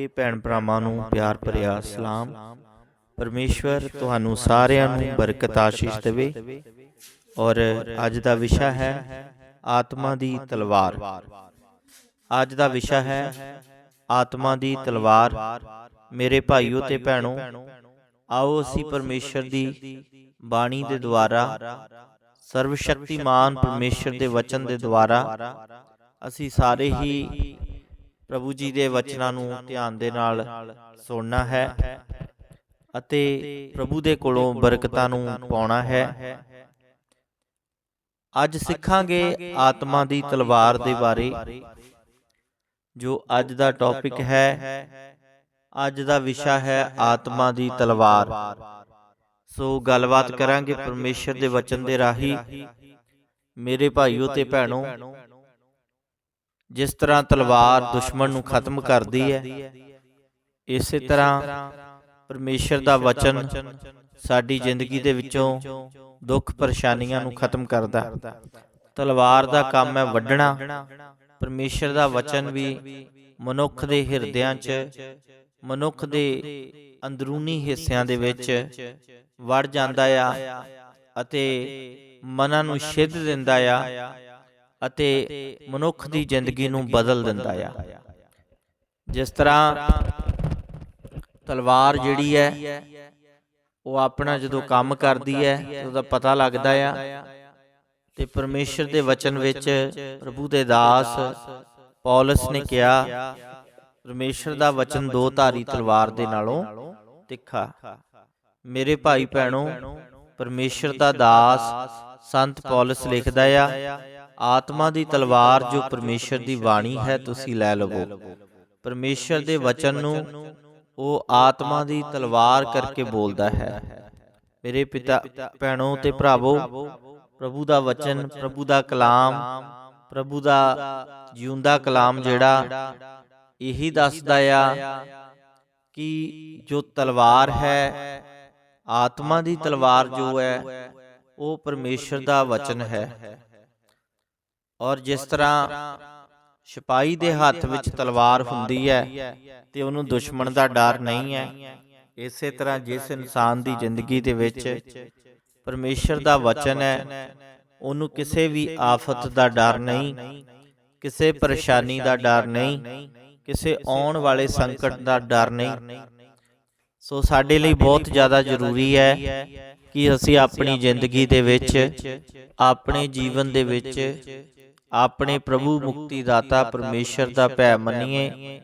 ਇਹ ਭੈਣ ਭਰਾਵਾਂ ਨੂੰ ਪਿਆਰ ਭਰਿਆ ਸਲਾਮ। ਪਰਮੇਸ਼ਵਰ ਤੁਹਾਨੂੰ ਸਾਰਿਆਂ ਨੂੰ ਬਰਕਤ ਆਸ਼ੀਸ਼ ਦੇਵੇ। ਔਰ ਅੱਜ ਦਾ ਵਿਸ਼ਾ ਹੈ ਆਤਮਾ ਦੀ ਤਲਵਾਰ। ਅੱਜ ਦਾ ਵਿਸ਼ਾ ਹੈ ਆਤਮਾ ਦੀ ਤਲਵਾਰ। ਮੇਰੇ ਭਾਈਓ ਤੇ ਭੈਣੋ, ਆਓ ਅਸੀਂ ਪਰਮੇਸ਼ਰ ਦੀ ਬਾਣੀ ਦੇ ਦੁਆਰਾ ਸਰਵ ਸ਼ਕਤੀਮਾਨ ਪਰਮੇਸ਼ਰ ਦੇ ਵਚਨ ਦੇ ਦੁਆਰਾ, ਅਸੀਂ ਸਾਰੇ ਹੀ ਪ੍ਰਭੂ ਜੀ ਦੇ ਵਚਨਾਂ ਨੂੰ ਧਿਆਨ ਦੇ ਨਾਲ ਸੁਣਨਾ ਹੈ ਅਤੇ ਪ੍ਰਭੂ ਦੇ ਕੋਲੋਂ ਬਰਕਤਾਂ ਨੂੰ ਪਾਉਣਾ ਹੈ। ਅੱਜ ਸਿੱਖਾਂਗੇ ਆਤਮਾ ਦੀ ਤਲਵਾਰ ਦੇ ਬਾਰੇ ਜੋ ਅੱਜ ਦਾ ਟੌਪਿਕ ਹੈ। ਅੱਜ ਦਾ ਵਿਸ਼ਾ ਹੈ ਆਤਮਾ ਦੀ ਤਲਵਾਰ। ਸੋ ਗੱਲਬਾਤ ਕਰਾਂਗੇ ਪਰਮੇਸ਼ਰ ਦੇ ਵਚਨ ਦੇ ਰਾਹੀਂ। ਮੇਰੇ ਭਾਈਓ ਤੇ ਭੈਣੋ ਜਿਸ ਤਰ੍ਹਾਂ ਤਲਵਾਰ ਦੁਸ਼ਮਣ ਨੂੰ ਖਤਮ ਕਰਦੀ ਹੈ, ਇਸੇ ਤਰ੍ਹਾਂ ਪਰਮੇਸ਼ਰ ਦਾ ਵਚਨ ਸਾਡੀ ਜ਼ਿੰਦਗੀ ਦੇ ਵਿੱਚੋਂ ਦੁੱਖ ਪਰੇਸ਼ਾਨੀਆਂ ਨੂੰ ਖਤਮ ਕਰਦਾ। ਤਲਵਾਰ ਦਾ ਕੰਮ ਹੈ ਵੱਢਣਾ। ਪਰਮੇਸ਼ਰ ਦਾ ਵਚਨ ਵੀ ਮਨੁੱਖ ਦੇ ਹਿਰਦਿਆਂ 'ਚ, ਮਨੁੱਖ ਦੇ ਅੰਦਰੂਨੀ ਹਿੱਸਿਆਂ ਦੇ ਵਿੱਚ ਵੜ ਜਾਂਦਾ ਆ ਅਤੇ ਮਨਾਂ ਨੂੰ ਛਿੱਦ ਦਿੰਦਾ ਆ। ਅਤੇ ਮਨੁੱਖ ਦੀ ਜ਼ਿੰਦਗੀ ਨੂੰ ਬਦਲ ਦਿੰਦਾ ਆ। ਜਿਸ ਤਰ੍ਹਾਂ ਤਲਵਾਰ ਜਿਹੜੀ ਹੈ, ਉਹ ਆਪਣਾ ਜਦੋਂ ਕੰਮ ਕਰਦੀ ਹੈ ਉਹਦਾ ਪਤਾ ਲੱਗਦਾ ਆ। ਤੇ ਪਰਮੇਸ਼ਰ ਦੇ ਵਚਨ ਵਿੱਚ ਪ੍ਰਭੂ ਦੇ ਦਾਸ ਪੌਲਸ ਨੇ ਕਿਹਾ, ਪਰਮੇਸ਼ਰ ਦਾ ਵਚਨ ਦੋ ਧਾਰੀ ਤਲਵਾਰ ਦੇ ਨਾਲੋਂ ਤਿੱਖਾ। ਮੇਰੇ ਭਾਈ ਭੈਣੋ, ਪਰਮੇਸ਼ਰ ਦਾ ਦਾਸ ਸੰਤ ਪੌਲਸ ਲਿਖਦਾ ਆ ਆਤਮਾ ਦੀ ਤਲਵਾਰ ਜੋ ਪਰਮੇਸ਼ਰ ਦੀ ਬਾਣੀ ਹੈ, ਤੁਸੀਂ ਲੈ ਲਵੋ। ਪਰਮੇਸ਼ਰ ਦੇ ਵਚਨ ਨੂੰ ਉਹ ਆਤਮਾ ਦੀ ਤਲਵਾਰ ਕਰਕੇ ਬੋਲਦਾ ਹੈ। ਮੇਰੇ ਪਿਤਾ, ਭੈਣੋ ਤੇ ਭਰਾਵੋ, ਪ੍ਰਭੂ ਦਾ ਵਚਨ, ਪ੍ਰਭੂ ਦਾ ਕਲਾਮ, ਪ੍ਰਭੂ ਦਾ ਜਿਉਂਦਾ ਕਲਾਮ ਜਿਹੜਾ, ਇਹੀ ਦੱਸਦਾ ਆ ਕਿ ਜੋ ਤਲਵਾਰ ਹੈ, ਆਤਮਾ ਦੀ ਤਲਵਾਰ ਜੋ ਹੈ, ਉਹ ਪਰਮੇਸ਼ਰ ਦਾ ਵਚਨ ਹੈ। ਔਰ ਜਿਸ ਤਰ੍ਹਾਂ ਸਿਪਾਹੀ ਦੇ ਹੱਥ ਵਿੱਚ ਤਲਵਾਰ ਹੁੰਦੀ ਹੈ ਤੇ ਉਹਨੂੰ ਦੁਸ਼ਮਣ ਦਾ ਡਰ ਨਹੀਂ ਹੈ। ਇਸੇ ਤਰ੍ਹਾਂ ਜਿਸ ਇਨਸਾਨ ਦੀ ਜ਼ਿੰਦਗੀ ਦੇ ਵਿੱਚ ਪਰਮੇਸ਼ਰ ਦਾ ਵਚਨ ਹੈ ਉਹਨੂੰ ਕਿਸੇ ਵੀ ਆਫਤ ਦਾ ਡਰ ਨਹੀਂ ਕਿਸੇ ਪਰੇਸ਼ਾਨੀ ਦਾ ਡਰ ਨਹੀਂ ਕਿਸੇ ਆਉਣ ਵਾਲੇ ਸੰਕਟ ਦਾ ਡਰ ਨਹੀਂ। ਸੋ ਸਾਡੇ ਲਈ ਬਹੁਤ ਜ਼ਿਆਦਾ ਜ਼ਰੂਰੀ ਹੈ ਕਿ ਅਸੀਂ ਆਪਣੀ ਜ਼ਿੰਦਗੀ ਦੇ ਵਿੱਚ ਆਪਣੇ ਜੀਵਨ ਦੇ ਵਿੱਚ ਆਪਣੇ ਪ੍ਰਭੂ ਮੁਕਤੀ ਦਾਤਾ ਪਰਮੇਸ਼ਰ ਦਾ ਭੈ ਮੰਨੀਏ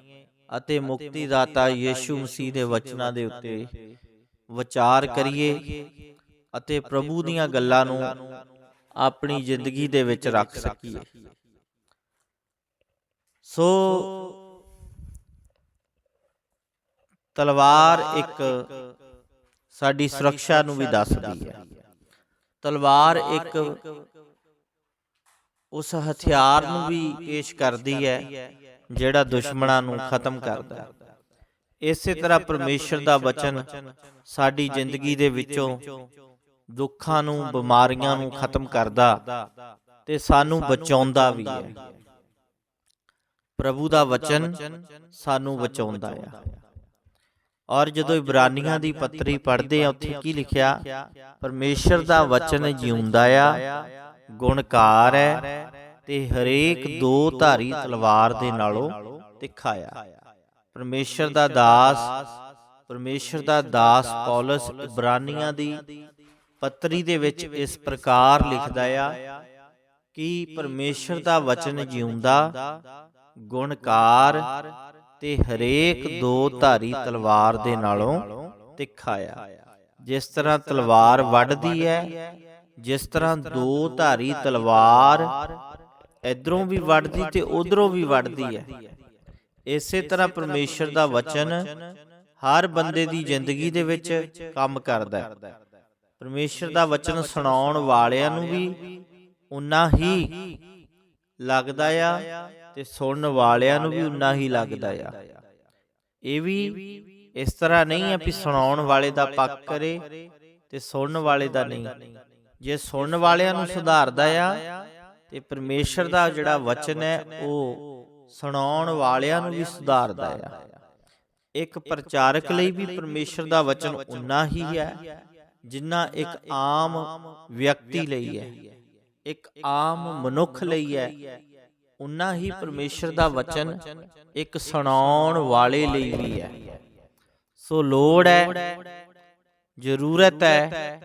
ਅਤੇ ਮੁਕਤੀ ਦਾਤਾ ਯੀਸ਼ੂ ਮਸੀਹ ਦੇ ਵਚਨਾਂ ਦੇ ਉੱਤੇ ਵਿਚਾਰ ਕਰੀਏ ਅਤੇ ਪ੍ਰਭੂ ਦੀਆਂ ਗੱਲਾਂ ਨੂੰ ਆਪਣੀ ਜ਼ਿੰਦਗੀ ਦੇ ਵਿੱਚ ਰੱਖ ਸਕੀਏ। ਸੋ ਤਲਵਾਰ ਇੱਕ ਸਾਡੀ ਸੁਰੱਖਿਆ ਨੂੰ ਵੀ ਦੱਸਦੀ ਹੈ। ਤਲਵਾਰ ਇੱਕ ਉਸ ਹਥਿਆਰ ਨੂੰ ਵੀ ਪੇਸ਼ ਕਰਦੀ ਹੈ, ਜਿਹੜਾ ਦੁਸ਼ਮਣਾਂ ਨੂੰ ਖਤਮ ਕਰਦਾ ਹੈ। ਇਸੇ ਤਰ੍ਹਾਂ ਪਰਮੇਸ਼ਰ ਦਾ ਵਚਨ ਸਾਡੀ ਜ਼ਿੰਦਗੀ ਦੇ ਵਿੱਚੋਂ ਦੁੱਖਾਂ ਨੂੰ, ਬਿਮਾਰੀਆਂ ਨੂੰ ਖਤਮ ਕਰਦਾ ਤੇ ਸਾਨੂੰ ਬਚਾਉਂਦਾ ਵੀ ਹੈ। ਪ੍ਰਭੂ ਦਾ ਵਚਨ ਸਾਨੂੰ ਬਚਾਉਂਦਾ ਹੈ ਔਰ ਜਦੋਂ ਇਬਰਾਨੀਆਂ ਦੀ ਪੱਤਰੀ ਪੜ੍ਹਦੇ ਆ ਉੱਥੇ ਕੀ ਲਿਖਿਆ? ਪਰਮੇਸ਼ਰ ਦਾ ਵਚਨ ਜਿਉਂਦਾ ਆ ਗੁਣਕਾਰ ਹੈ ਤੇ ਹਰੇਕ ਦੋ ਧਾਰੀ ਤਲਵਾਰ ਦੇ ਨਾਲੋਂ ਤਿੱਖਾ ਆ। ਪਰਮੇਸ਼ਰ ਦਾ ਦਾਸ ਪਰਮੇਸ਼ਰ ਦਾ ਦਾਸ ਪੌਲਸ ਇਬਰਾਨੀਆਂ ਦੀ ਪੱਤਰੀ ਦੇ ਵਿੱਚ ਇਸ ਪ੍ਰਕਾਰ ਲਿਖਦਾ ਆ ਕਿ ਪਰਮੇਸ਼ਰ ਦਾ ਵਚਨ ਜਿਉਂਦਾ ਗੁਣਕਾਰ ਤੇ ਹਰੇਕ ਦੋ ਧਾਰੀ ਤਲਵਾਰ ਦੇ ਨਾਲੋਂ ਤਿੱਖਾ ਆ। ਜਿਸ ਤਰ੍ਹਾਂ ਤਲਵਾਰ ਵੱਢਦੀ ਹੈ, ਜਿਸ ਤਰ੍ਹਾਂ ਦੋ ਧਾਰੀ ਤਲਵਾਰ ਇਧਰੋਂ ਵੀ ਵੱਢਦੀ ਤੇ ਉਧਰੋਂ ਵੀ ਵੱਢਦੀ ਹੈ। ਇਸੇ ਤਰ੍ਹਾਂ ਪਰਮੇਸ਼ਰ ਦਾ ਵਚਨ ਹਰ ਬੰਦੇ ਦੀ ਜ਼ਿੰਦਗੀ ਦੇ ਵਿੱਚ ਕੰਮ ਕਰਦਾ ਹੈ। ਪਰਮੇਸ਼ਰ ਦਾ ਵਚਨ ਸੁਣਾਉਣ ਵਾਲਿਆਂ ਨੂੰ ਵੀ ਉਨਾ ਹੀ ਲੱਗਦਾ ਆ ਤੇ ਸੁਣਨ ਵਾਲਿਆਂ ਨੂੰ ਵੀ ਉਨਾ ਹੀ ਲੱਗਦਾ ਆ। ਇਹ ਵੀ ਇਸ ਤਰ੍ਹਾਂ ਨਹੀਂ ਹੈ ਵੀ ਸੁਣਾਉਣ ਵਾਲੇ ਦਾ ਪੱਕ ਕਰੇ ਤੇ ਸੁਣਨ ਵਾਲੇ ਦਾ ਨਹੀਂ। ਜੇ ਸੁਣਨ ਵਾਲਿਆਂ ਨੂੰ ਸੁਧਾਰਦਾ ਆ ਤੇ ਪਰਮੇਸ਼ਰ ਦਾ ਜਿਹੜਾ ਵਚਨ ਹੈ, ਉਹ ਸੁਣਾਉਣ ਵਾਲਿਆਂ ਨੂੰ ਵੀ ਸੁਧਾਰਦਾ ਆ। ਇੱਕ ਪ੍ਰਚਾਰਕ ਲਈ ਵੀ ਪਰਮੇਸ਼ਰ ਦਾ ਵਚਨ ਉਨਾ ਹੀ ਹੈ, ਜਿੰਨਾ ਇੱਕ ਆਮ ਵਿਅਕਤੀ ਲਈ ਹੈ। ਇੱਕ ਆਮ ਮਨੁੱਖ ਲਈ ਹੈ ਉਨਾ ਹੀ ਪਰਮੇਸ਼ਰ ਦਾ ਵਚਨ ਇੱਕ ਸੁਣਾਉਣ ਵਾਲੇ ਲਈ ਵੀ ਹੈ। ਸੋ ਲੋੜ ਹੈ ਜ਼ਰੂਰਤ ਹੈ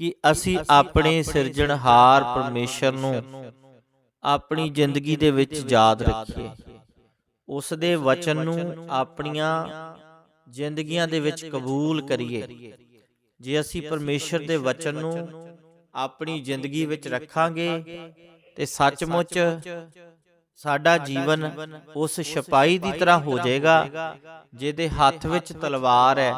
ਕਿ ਅਸੀਂ ਆਪਣੇ ਸਿਰਜਣਹਾਰ ਪਰਮੇਸ਼ਰ ਨੂੰ ਆਪਣੀ ਜ਼ਿੰਦਗੀ ਦੇ ਵਿੱਚ ਯਾਦ ਰੱਖੀਏ। ਉਸ ਦੇ ਵਚਨ ਨੂੰ ਆਪਣੀਆਂ ਜ਼ਿੰਦਗੀਆਂ ਦੇ ਵਿੱਚ ਕਬੂਲ ਕਰੀਏ। ਜੇ ਅਸੀਂ ਪਰਮੇਸ਼ਰ ਦੇ ਵਚਨ ਨੂੰ ਆਪਣੀ ਜ਼ਿੰਦਗੀ ਵਿੱਚ ਰੱਖਾਂਗੇ ਤੇ ਸੱਚਮੁੱਚ ਸਾਡਾ ਜੀਵਨ ਉਸ ਸਿਪਾਹੀ ਦੀ ਤਰ੍ਹਾਂ ਹੋ ਜਾਏਗਾ ਜਿਹਦੇ ਹੱਥ ਵਿੱਚ ਤਲਵਾਰ ਹੈ।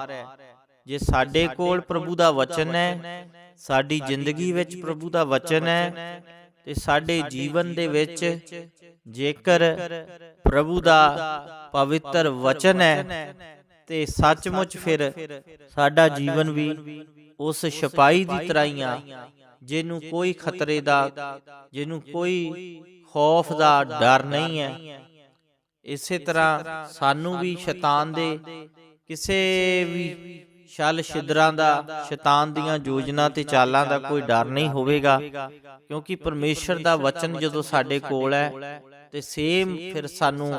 ਜੇ ਸਾਡੇ ਕੋਲ ਪ੍ਰਭੂ ਦਾ ਵਚਨ ਹੈ ਸਾਡੀ ਜ਼ਿੰਦਗੀ ਵਿੱਚ ਪ੍ਰਭੂ ਦਾ ਵਚਨ ਹੈ। ਤੇ ਸਾਡੇ ਜੀਵਨ ਦੇ ਵਿੱਚ ਜੇਕਰ ਪ੍ਰਭੂ ਦਾ ਪਵਿੱਤਰ ਵਚਨ ਹੈ ਤੇ ਸੱਚਮੁੱਚ ਫਿਰ ਸਾਡਾ ਜੀਵਨ ਵੀ ਉਸ ਸਿਪਾਹੀ ਦੀ ਤਰ੍ਹਾਂ ਹੀ ਆ। ਜਿਹਨੂੰ ਕੋਈ ਖਤਰੇ ਦਾ ਜਿਹਨੂੰ ਕੋਈ ਖੌਫ ਦਾ ਡਰ ਨਹੀਂ ਹੈ। ਇਸੇ ਤਰ੍ਹਾਂ ਸਾਨੂੰ ਵੀ ਸ਼ੈਤਾਨ ਦੇ ਕਿਸੇ ਵੀ ਛਲ ਛਿਦਰਾਂ ਦਾ ਸ਼ੈਤਾਨ ਦੀਆਂ ਯੋਜਨਾ ਤੇ ਚਾਲਾਂ ਦਾ ਕੋਈ ਡਰ ਨਹੀਂ ਹੋਵੇਗਾ ਕਿਉਂਕਿ ਪਰਮੇਸ਼ਰ ਦਾ ਵਚਨ ਜਦੋਂ ਸਾਡੇ ਕੋਲ ਹੈ ਤੇ ਸੇਮ ਫਿਰ ਸਾਨੂੰ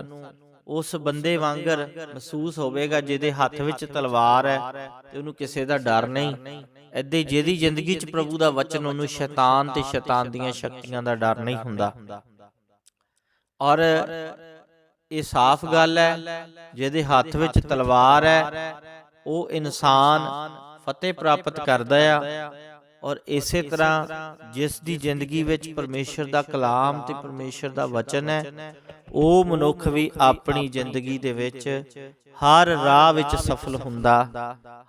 ਉਸ ਬੰਦੇ ਵਾਂਗਰ ਮਹਿਸੂਸ ਹੋਵੇਗਾ ਜਿਹਦੇ ਹੱਥ ਵਿੱਚ ਤਲਵਾਰ ਹੈ ਤੇ ਉਹਨੂੰ ਕਿਸੇ ਦਾ ਡਰ ਨਹੀਂ। ਐਦੇ ਜਿਹਦੀ ਜ਼ਿੰਦਗੀ 'ਚ ਪ੍ਰਭੂ ਦਾ ਵਚਨ, ਉਹਨੂੰ ਸ਼ੈਤਾਨ ਤੇ ਸ਼ੈਤਾਨ ਦੀਆਂ ਸ਼ਕਤੀਆਂ ਦਾ ਡਰ ਨਹੀਂ ਹੁੰਦਾ। ਔਰ ਇਹ ਸਾਫ਼ ਗੱਲ ਹੈ, ਜਿਹਦੇ ਹੱਥ ਵਿੱਚ ਤਲਵਾਰ ਹੈ, ਉਹ ਇਨਸਾਨ ਫਤਿਹ ਪ੍ਰਾਪਤ ਕਰਦਾ ਆ। ਔਰ ਇਸੇ ਤਰ੍ਹਾਂ ਜਿਸ ਦੀ ਜ਼ਿੰਦਗੀ ਵਿੱਚ ਪਰਮੇਸ਼ਰ ਦਾ ਕਲਾਮ ਤੇ ਪਰਮੇਸ਼ਰ ਦਾ ਵਚਨ ਹੈ ਉਹ ਮਨੁੱਖ ਵੀ ਆਪਣੀ ਜ਼ਿੰਦਗੀ ਦੇ ਵਿੱਚ ਹਰ ਰਾਹ ਵਿੱਚ ਸਫਲ ਹੁੰਦਾ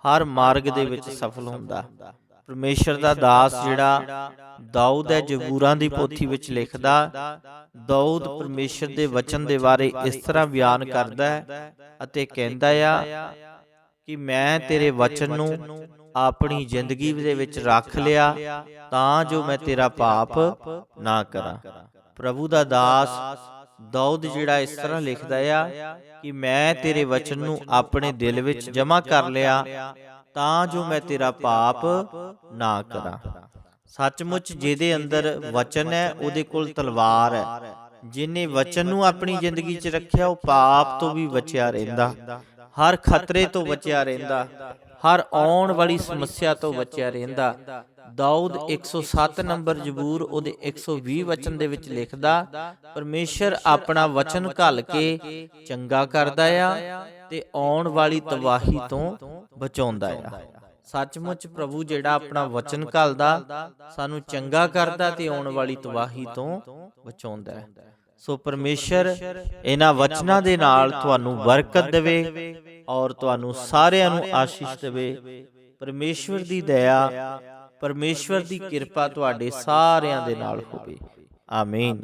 ਹਰ ਮਾਰਗ ਦੇ ਵਿੱਚ ਸਫਲ ਹੁੰਦਾ। ਪਰਮੇਸ਼ਰ ਦਾ ਦਾਸ ਜਿਹੜਾ ਦਾਊਦ ਹੈ ਜ਼ਬੂਰਾਂ ਦੀ ਪੋਥੀ ਵਿੱਚ ਲਿਖਦਾ ਦਾਊਦ ਪਰਮੇਸ਼ਰ ਦੇ ਵਚਨ ਦੇ ਬਾਰੇ ਇਸ ਤਰ੍ਹਾਂ ਬਿਆਨ ਕਰਦਾ ਹੈ ਅਤੇ ਕਹਿੰਦਾ ਆ ਕਿ ਮੈਂ ਤੇਰੇ ਵਚਨ ਨੂੰ ਆਪਣੀ ਜ਼ਿੰਦਗੀ ਦੇ ਵਿੱਚ ਰੱਖ ਲਿਆ ਤਾਂ ਜੋ ਮੈਂ ਤੇਰਾ ਪਾਪ ਨਾ ਕਰਾਂ। ਪ੍ਰਭੂ ਦਾ ਦਾਸ ਦਾਊਦ ਜਿਹੜਾ ਇਸ ਤਰ੍ਹਾਂ ਲਿਖਦਾ ਆ ਕਿ ਮੈਂ ਤੇਰੇ ਵਚਨ ਨੂੰ ਆਪਣੇ ਦਿਲ ਵਿੱਚ ਜਮ੍ਹਾਂ ਕਰ ਲਿਆ ਤਾਂ ਜੋ ਮੈਂ ਤੇਰਾ ਪਾਪ ਨਾ ਕਰਾਂ। ਸੱਚਮੁੱਚ ਜਿਹਦੇ ਅੰਦਰ ਵਚਨ ਹੈ ਉਹਦੇ ਕੋਲ ਤਲਵਾਰ ਹੈ। ਜਿਨੇ ਵਚਨ ਨੂੰ ਆਪਣੀ ਜ਼ਿੰਦਗੀ 'ਚ ਰੱਖਿਆ ਉਹ ਪਾਪ ਤੋਂ ਵੀ ਬਚਿਆ ਰਹਿੰਦਾ। ਹਰ ਖਤਰੇ ਤੋਂ ਬਚਿਆ ਰਹਿੰਦਾ। ਹਰ ਆਉਣ ਵਾਲੀ ਸਮੱਸਿਆ ਤੋਂ ਬਚਿਆ ਰਹਿੰਦਾ। ਦਾਊਦ 107 ਨੰਬਰ ਜ਼ਬੂਰ ਉਹਦੇ 120 ਵਚਨ ਦੇ ਵਿੱਚ ਲਿਖਦਾ ਪਰਮੇਸ਼ਰ ਆਪਣਾ ਵਚਨ ਘੱਲ ਕੇ ਚੰਗਾ ਕਰਦਾ ਆ ਤੇ ਆਉਣ ਵਾਲੀ ਤਬਾਹੀ ਤੋਂ ਬਚਾਉਂਦਾ ਆ। ਸੱਚਮੁੱਚ ਪ੍ਰਭੂ ਜਿਹੜਾ ਆਪਣਾ ਵਚਨ ਘੱਲਦਾ ਸਾਨੂੰ ਚੰਗਾ ਕਰਦਾ ਤੇ ਆਉਣ ਵਾਲੀ ਤਬਾਹੀ ਤੋਂ ਬਚਾਉਂਦਾ ਹੈ ਸੋ ਪਰਮੇਸ਼ਰ ਇਹਨਾਂ ਵਚਨਾਂ ਦੇ ਨਾਲ ਤੁਹਾਨੂੰ ਬਰਕਤ ਦੇਵੇ ਔਰ ਤੁਹਾਨੂੰ ਸਾਰਿਆਂ ਨੂੰ ਆਸ਼ੀਸ਼ ਦੇਵੇ। ਪਰਮੇਸ਼ਵਰ ਦੀ ਦਇਆ ਪਰਮੇਸ਼ਵਰ ਦੀ ਕਿਰਪਾ ਤੁਹਾਡੇ ਸਾਰਿਆਂ ਦੇ ਨਾਲ ਹੋਵੇ। ਆਮੀਨ।